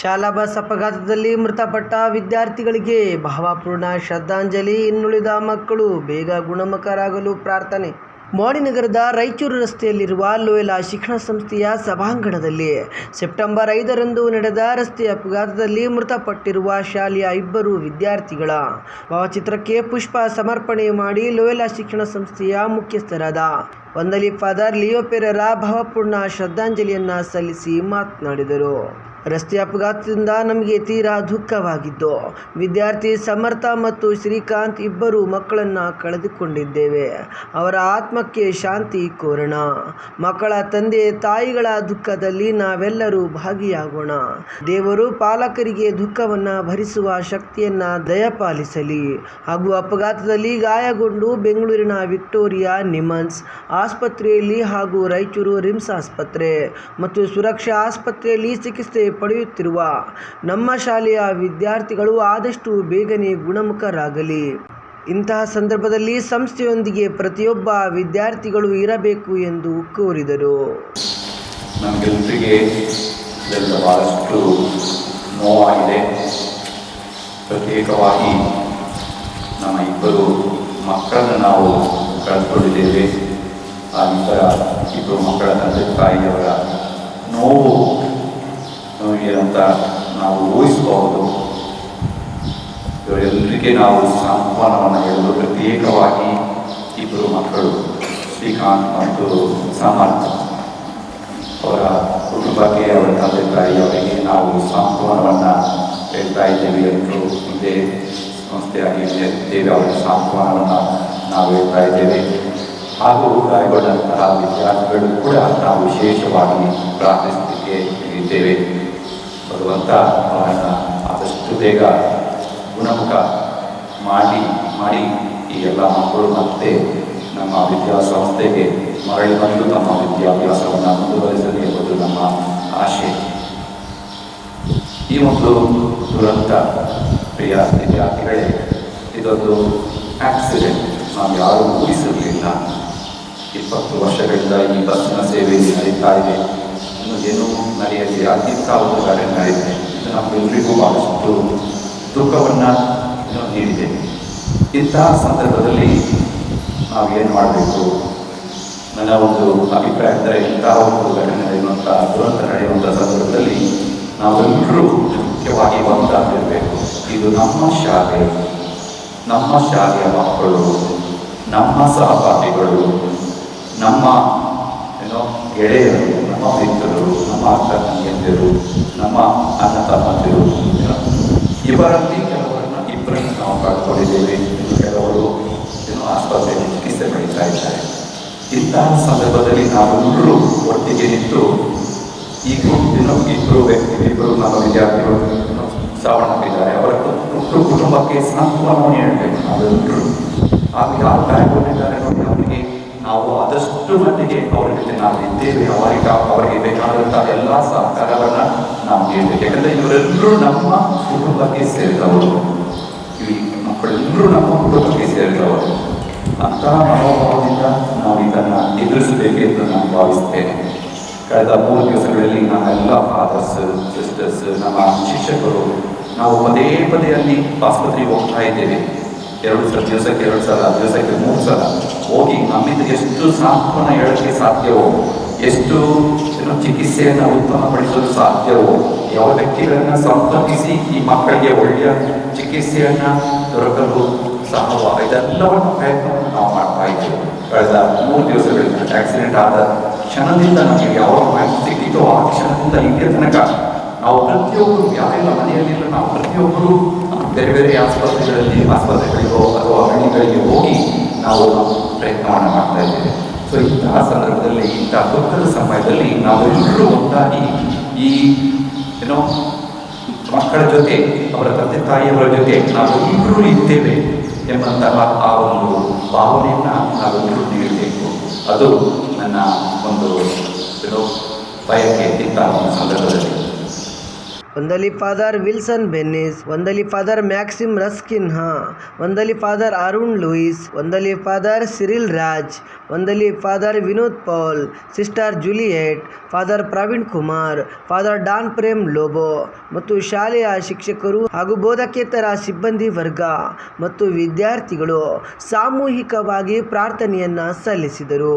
ಶಾಲಾ ಬಸ್ ಅಪಘಾತದಲ್ಲಿ ಮೃತಪಟ್ಟ ವಿದ್ಯಾರ್ಥಿಗಳಿಗೆ ಭಾವಪೂರ್ಣ ಶ್ರದ್ಧಾಂಜಲಿ. ಇನ್ನುಳಿದ ಮಕ್ಕಳು ಬೇಗ ಗುಣಮುಖರಾಗಲು ಪ್ರಾರ್ಥನೆ. ಮೋಡಿನಗರದ ರಾಯಚೂರು ರಸ್ತೆಯಲ್ಲಿರುವ ಲೋಯಲಾ ಶಿಕ್ಷಣ ಸಂಸ್ಥೆಯ ಸಭಾಂಗಣದಲ್ಲಿ ಸೆಪ್ಟೆಂಬರ್ ಐದರಂದು ನಡೆದ ರಸ್ತೆ ಅಪಘಾತದಲ್ಲಿ ಮೃತಪಟ್ಟಿರುವ ಶಾಲೆಯ ಇಬ್ಬರು ವಿದ್ಯಾರ್ಥಿಗಳ ಭಾವಚಿತ್ರಕ್ಕೆ ಪುಷ್ಪ ಸಮರ್ಪಣೆ ಮಾಡಿ ಲೋಯಲಾ ಶಿಕ್ಷಣ ಸಂಸ್ಥೆಯ ಮುಖ್ಯಸ್ಥರಾದ ವಂದಲಿ ಫಾದರ್ ಲಿಯೋಪೆರರ ಭಾವಪೂರ್ಣ ಶ್ರದ್ಧಾಂಜಲಿಯನ್ನು ಸಲ್ಲಿಸಿ ಮಾತನಾಡಿದರು. ರಸ್ತೆ ಅಪಘಾತದಿಂದ ನಮಗೆ ತೀರಾ ದುಃಖವಾಗಿದ್ದು, ವಿದ್ಯಾರ್ಥಿ ಸಮರ್ಥ ಮತ್ತು ಶ್ರೀಕಾಂತ್ ಇಬ್ಬರು ಮಕ್ಕಳನ್ನು ಕಳೆದುಕೊಂಡಿದ್ದೇವೆ. ಅವರ ಆತ್ಮಕ್ಕೆ ಶಾಂತಿ ಕೋರೋಣ. ಮಕ್ಕಳ ತಂದೆ, ತಾಯಿಗಳ ದುಃಖದಲ್ಲಿ ನಾವೆಲ್ಲರೂ ಭಾಗಿಯಾಗೋಣ. ದೇವರು ಪಾಲಕರಿಗೆ ದುಃಖವನ್ನು ಭರಿಸುವ ಶಕ್ತಿಯನ್ನು ದಯಪಾಲಿಸಲಿ. ಹಾಗೂ ಅಪಘಾತದಲ್ಲಿ ಗಾಯಗೊಂಡು ಬೆಂಗಳೂರಿನ ವಿಕ್ಟೋರಿಯಾ ನಿಮನ್ಸ್ ಆಸ್ಪತ್ರೆಯಲ್ಲಿ ಹಾಗೂ ರಾಯಚೂರು ರಿಮ್ಸ್ ಆಸ್ಪತ್ರೆ ಮತ್ತು ಸುರಕ್ಷಾ ಆಸ್ಪತ್ರೆಯಲ್ಲಿ ಚಿಕಿತ್ಸೆ ಪಡೆಯುತ್ತಿರುವ ನಮ್ಮ ಶಾಲೆಯ ವಿದ್ಯಾರ್ಥಿಗಳು ಆದಷ್ಟು ಬೇಗನೆ ಗುಣಮುಖರಾಗಲಿ. ಇಂತಹ ಸಂದರ್ಭದಲ್ಲಿ ಸಂಸ್ಥೆಯೊಂದಿಗೆ ಪ್ರತಿಯೊಬ್ಬ ವಿದ್ಯಾರ್ಥಿಗಳು ಇರಬೇಕು ಎಂದು ಕೋರಿದರು. ನಮಗೆಲ್ಲರಿಗೆ ಪ್ರತ್ಯೇಕವಾಗಿ ನಮ್ಮ ಇಬ್ಬರು ಮಕ್ಕಳನ್ನು ನಾವು ಕಳೆದುಕೊಂಡಿದ್ದೇವೆ. ಆ ಇಬ್ಬರ ಇಬ್ಬರು ಮಕ್ಕಳ ತಂದೆ ತಾಯಿಯವರ ಅಂತ ನಾವು ಊಹಿಸಬಹುದು. ಇವರೆಲ್ಲರಿಗೆ ನಾವು ಸಾಂತ್ವನವನ್ನು ಹೇಳಲು ಪ್ರತ್ಯೇಕವಾಗಿ ಇಬ್ಬರು ಮಕ್ಕಳು, ಶ್ರೀಕಾಂತ್ ಮತ್ತು ಸಾಮರ್ಥ್ಯ ಅವರ ಕುಟುಂಬಕ್ಕೆ, ಅವರ ತಂದೆ ತಾಯಿಯವರಿಗೆ ನಾವು ಸಾಂತ್ವನವನ್ನು ಹೇಳ್ತಾ ಇದ್ದೇವೆ ಎಲ್ಲರೂ ಇದೇ ಸಂಸ್ಥೆಯಾಗಿ ಇದ್ದೇವೆ ಅವರ ಸಾಂತ್ವನವನ್ನು ನಾವು ಹೇಳ್ತಾ ಇದ್ದೇವೆ. ಹಾಗೂ ಗಾಯಗೊಂಡಂತಹ ವಿದ್ಯಾರ್ಥಿಗಳು ಕೂಡ ನಾವು ವಿಶೇಷವಾಗಿ ಪ್ರಾರ್ಥಿಸಲಿಕ್ಕೆ ಇದ್ದೇವೆ ಭಗವಂತ ಅವನನ್ನು ಆದಷ್ಟು ಬೇಗ ಗುಣಮುಖ ಮಾಡಿ ಮಾಡಿ ಈ ಎಲ್ಲ ಮಕ್ಕಳು ಮತ್ತೆ ನಮ್ಮ ವಿದ್ಯಾಸಂಸ್ಥೆಗೆ ಮರಳಿ ಬಂದು ತಮ್ಮ ವಿದ್ಯಾಭ್ಯಾಸವನ್ನು ಮುಂದುವರಿಸಲಿ ಎಂಬುದು ನಮ್ಮ ಆಶೆ. ಈ ಒಂದು ದುರಂತ ಪ್ರಿಯ ವಿದ್ಯಾರ್ಥಿಗಳೇ, ಇದೊಂದು ಆಕ್ಸಿಡೆಂಟ್ ನಾವು ಯಾರೂ ಊಹಿಸಿರಲಿಲ್ಲ ಇಪ್ಪತ್ತು ವರ್ಷಗಳಿಂದ ಈ ಬಸ್ಸಿನ ಸೇವೆಯಲ್ಲಿ ನಡೀತಾ ಇದೆ. ಏನೂ ನಡೆಯಲಿ ಒಂದು ಘಟನೆ ನಡೆದಿದೆ ಇದು ನಮ್ಮೆಲ್ಲರಿಗೂ ಬಹಳಷ್ಟು ದುಃಖವನ್ನು ನೀಡಿದೆ. ಇಂತಹ ಸಂದರ್ಭದಲ್ಲಿ ನಾವು ಏನು ಮಾಡಬೇಕು? ನನ್ನ ಒಂದು ಅಭಿಪ್ರಾಯ ಅಂದರೆ ಇಂತಹ ಒಂದು ಘಟನೆ ನಡೆಯುವಂಥ ದುರಂತ ನಡೆಯುವಂಥ ಸಂದರ್ಭದಲ್ಲಿ ನಾವೆಲ್ಲರೂ ಮುಖ್ಯವಾಗಿ ಒಂದಾಗಿರಬೇಕು. ಇದು ನಮ್ಮ ಶಾಲೆ, ನಮ್ಮ ಶಾಲೆಯ ಮಕ್ಕಳು, ನಮ್ಮ ಸಹಪಾಠಿಗಳು, ನಮ್ಮ ಏನೋ ಗೆಳೆಯರು, ನಮ್ಮ ಮಿತ್ರರು, ನಮ್ಮ ಅಕ್ಕ ತಂಗಿಯಂದಿರು ನಮ್ಮ ಅಣ್ಣ ತಮ್ಮಂದಿರು ಇವರಲ್ಲಿ ಕೆಲವರನ್ನು ಇಬ್ಬರನ್ನು ನಾವು ಕಳ್ಕೊಂಡಿದ್ದೇವೆ ಕೆಲವರು ಏನೋ ಆಸ್ಪತ್ರೆಯಲ್ಲಿ ಚಿಕಿತ್ಸೆ ಪಡೀತಾ ಇದ್ದಾರೆ. ಇಂತಹ ಸಂದರ್ಭದಲ್ಲಿ ನಾವೆಲ್ಲರೂ ಒಟ್ಟಿಗೆ ನಿಂತು ಈಗ ಗುಂಪಿನ ಇಬ್ಬರು ವ್ಯಕ್ತಿ, ಇಬ್ಬರು ನಮ್ಮ ವಿದ್ಯಾರ್ಥಿಗಳು ಸಾವನ್ನಪ್ಪಿದ್ದಾರೆ. ಅವರ ಕುಟುಂಬ, ಕುಟುಂಬಕ್ಕೆ ಸಾಂತ್ವನವನ್ನು ಹೇಳಬೇಕು ನಾವೆಲ್ಲರೂ. ಆಗ ಯಾರು ಗಾಯಗೊಂಡಿದ್ದಾರೆ ನೋಡಿ, ಅವರಿಗೆ ನಾವು ಆದಷ್ಟು ಮಟ್ಟಿಗೆ ಅವ್ರ ಜೊತೆ ನಾವು ಇದ್ದೇವೆ, ಅವರಿಗೆ ಅವರಿಗೆ ಬೇಕಾದಂತಹ ಎಲ್ಲ ಸಹಕಾರವನ್ನು ನಾವು ನೀಡಬೇಕು ಯಾಕಂದರೆ ಇವರೆಲ್ಲರೂ ನಮ್ಮ ಕುಟುಂಬಕ್ಕೆ ಸೇರಿದವರು. ಈ ಮಕ್ಕಳೆಲ್ಲರೂ ನಮ್ಮ ಕುಟುಂಬಕ್ಕೆ ಸೇರಿದವರು. ಅಂತಹ ಮನೋಭಾವದಿಂದ ನಾವು ಇದನ್ನು ಎದುರಿಸಬೇಕೆಂದು ನಾನು ಭಾವಿಸ್ತೇನೆ. ಕಳೆದ ಮೂರು ದಿವಸಗಳಲ್ಲಿ ನಮ್ಮೆಲ್ಲ ಫಾದರ್ಸ್ ಸಿಸ್ಟರ್ಸ್ ನಮ್ಮ ಶಿಕ್ಷಕರು, ನಾವು ಪದೇ ಪದೇ ಅಲ್ಲಿ ಆಸ್ಪತ್ರೆಗೆ ಹೋಗ್ತಾ ಇದ್ದೇವೆ. ಎರಡು ಸಲ, ದಿವಸಕ್ಕೆ ಎರಡು ಸಲ, ದಿವಸಕ್ಕೆ ಮೂರು ಸಲ ಹೋಗಿ ನಮ್ಮಿಂದ ಎಷ್ಟು ಸಾಂತ್ವನ ಹೇಳಕ್ಕೆ ಸಾಧ್ಯವೋ, ಎಷ್ಟು ಚಿಕಿತ್ಸೆಯನ್ನು ಉತ್ತಮಪಡಿಸಲು ಸಾಧ್ಯವೋ, ಯಾವ ವ್ಯಕ್ತಿಗಳನ್ನು ಸಂಪರ್ಕಿಸಿ ಈ ಮಕ್ಕಳಿಗೆ ಒಳ್ಳೆಯ ಚಿಕಿತ್ಸೆಯನ್ನು ದೊರಕಲು ಸಹ ಇದೆಲ್ಲವನ್ನು ಪ್ರಯತ್ನವನ್ನು ನಾವು ಮಾಡ್ತಾ ಇದ್ದೇವೆ. ಕಳೆದ ಮೂರು ದಿವಸಗಳಿಂದ ಆಕ್ಸಿಡೆಂಟ್ ಆದ ಕ್ಷಣದಿಂದ ನಮಗೆ ಯಾವ ಮಾಹಿತಿ ಸಿಕ್ಕಿತೋ ಆ ಕ್ಷಣದಿಂದ ಇಲ್ಲಿಯ ತನಕ ನಾವು ಪ್ರತಿಯೊಬ್ಬರು, ಯಾರೆಲ್ಲ ಮನೆಯಲ್ಲಿಲ್ಲ, ನಾವು ಪ್ರತಿಯೊಬ್ಬರು ಬೇರೆ ಬೇರೆ ಆಸ್ಪತ್ರೆಗಳಲ್ಲಿ ಆಸ್ಪತ್ರೆಗಳಿಗೋ ಅಥವಾ ಹಳ್ಳಿಗಳಿಗೆ ಹೋಗಿ ನಾವು ಪ್ರಯತ್ನವನ್ನು ಮಾಡ್ತಾ ಇದ್ದೇವೆ. ಸೊ ಇಂತಹ ಸಂದರ್ಭದಲ್ಲಿ, ಇಂತಹ ದುಃಖದ ಸಮಯದಲ್ಲಿ ನಾವೆಲ್ಲರೂ ಒಂದಾಗಿ ಈ ಏನೋ ಮಕ್ಕಳ ಜೊತೆ, ಅವರ ತಂದೆ ತಾಯಿಯವರ ಜೊತೆ ನಾವೆಲ್ಲರೂ ಇದ್ದೇವೆ ಎಂಬಂತಹ ಆ ಒಂದು ಭಾವನೆಯನ್ನು ನಾವೆಲ್ಲರೂ ನೀಡಬೇಕು. ಅದು ನನ್ನ ಒಂದು ಏನೋ ಬಯಕೆ ಇಂತಹ ಒಂದು ಸಂದರ್ಭದಲ್ಲಿ. ಒಂದಲ್ಲಿ ಫಾದರ್ ವಿಲ್ಸನ್ ಬೆನ್ನಿಸ್ ಒಂದಲ್ಲಿ ಫಾದರ್ ಮ್ಯಾಕ್ಸಿಮ್ ರಸ್ಕಿನ್ಹಾ ಒಂದಲ್ಲಿ ಫಾದರ್ ಅರುಣ್ ಲೂಯಿಸ್ ಒಂದಲ್ಲಿ father Cyril Raj ಒಂದಲ್ಲಿ father Vinod Paul sister Juliet father Praveen Kumar father Don Prem Lobo ಮತ್ತು ಶಾಲೆಯ ಶಿಕ್ಷಕರು ಹಾಗೂ ಬೋಧಕೇತರ ಸಿಬ್ಬಂದಿ ವರ್ಗ ಮತ್ತು ವಿದ್ಯಾರ್ಥಿಗಳು ಸಾಮೂಹಿಕವಾಗಿ ಪ್ರಾರ್ಥನೆಯನ್ನ ಸಲ್ಲಿಸಿದರು.